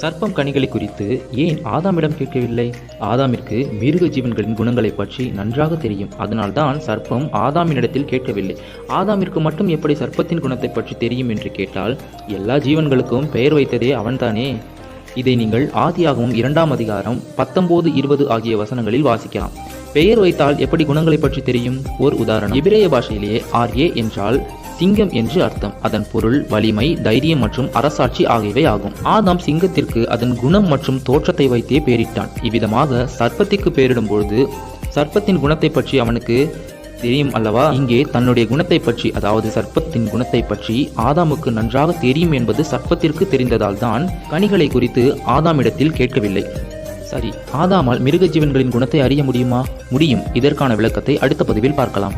சர்ப்பம் கனிகளை குறித்து ஏன் ஆதாமிடம் கேட்கவில்லை? ஆதாமிற்கு மிருக ஜீவன்களின் குணங்களை பற்றி நன்றாக தெரியும். அதனால்தான் சர்ப்பம் ஆதாமினிடத்தில் கேட்கவில்லை. ஆதாமிற்கு மட்டும் எப்படி சர்ப்பத்தின் குணத்தை பற்றி தெரியும் என்று கேட்டால் எல்லா ஜீவன்களுக்கும் பெயர் வைத்ததே அவன்தானே? இதை நீங்கள் ஆதியாகவும் இரண்டாம் அதிகாரம் பத்தொன்பது இருபது ஆகிய வசனங்களில் வாசிக்கலாம். பெயர் வைத்தால் எப்படி குணங்களை பற்றி தெரியும்? ஓர் உதாரணம். எபிரேய பாஷையிலேயே ஆர்ஏ என்றால் சிங்கம் என்று அர்த்தம். அதன் பொருள் வலிமை தைரியம் மற்றும் அரசாட்சி ஆகியவை ஆகும். ஆதாம் சிங்கத்திற்கு அதன் குணம் மற்றும் தோற்றத்தை வைத்தே பெயரிட்டான் இவ்விதமாக சர்ப்பத்திற்கு பெயரிடும் பொழுது சர்ப்பத்தின் குணத்தை பற்றி அவனுக்கு தெரியும் அல்லவா? இங்கே தன்னுடைய குணத்தை பற்றி அதாவது சர்ப்பத்தின் குணத்தை பற்றி ஆதாமுக்கு நன்றாக தெரியும் என்பது சர்ப்பத்திற்கு தெரிந்ததால் தான் கனிகளை குறித்து ஆதாமிடத்தில் கேட்கவில்லை. சரி ஆதாமால் மிருக ஜீவன்களின் குணத்தை அறிய முடியுமா? முடியும். இதற்கான விளக்கத்தை அடுத்த பதிவில் பார்க்கலாம்.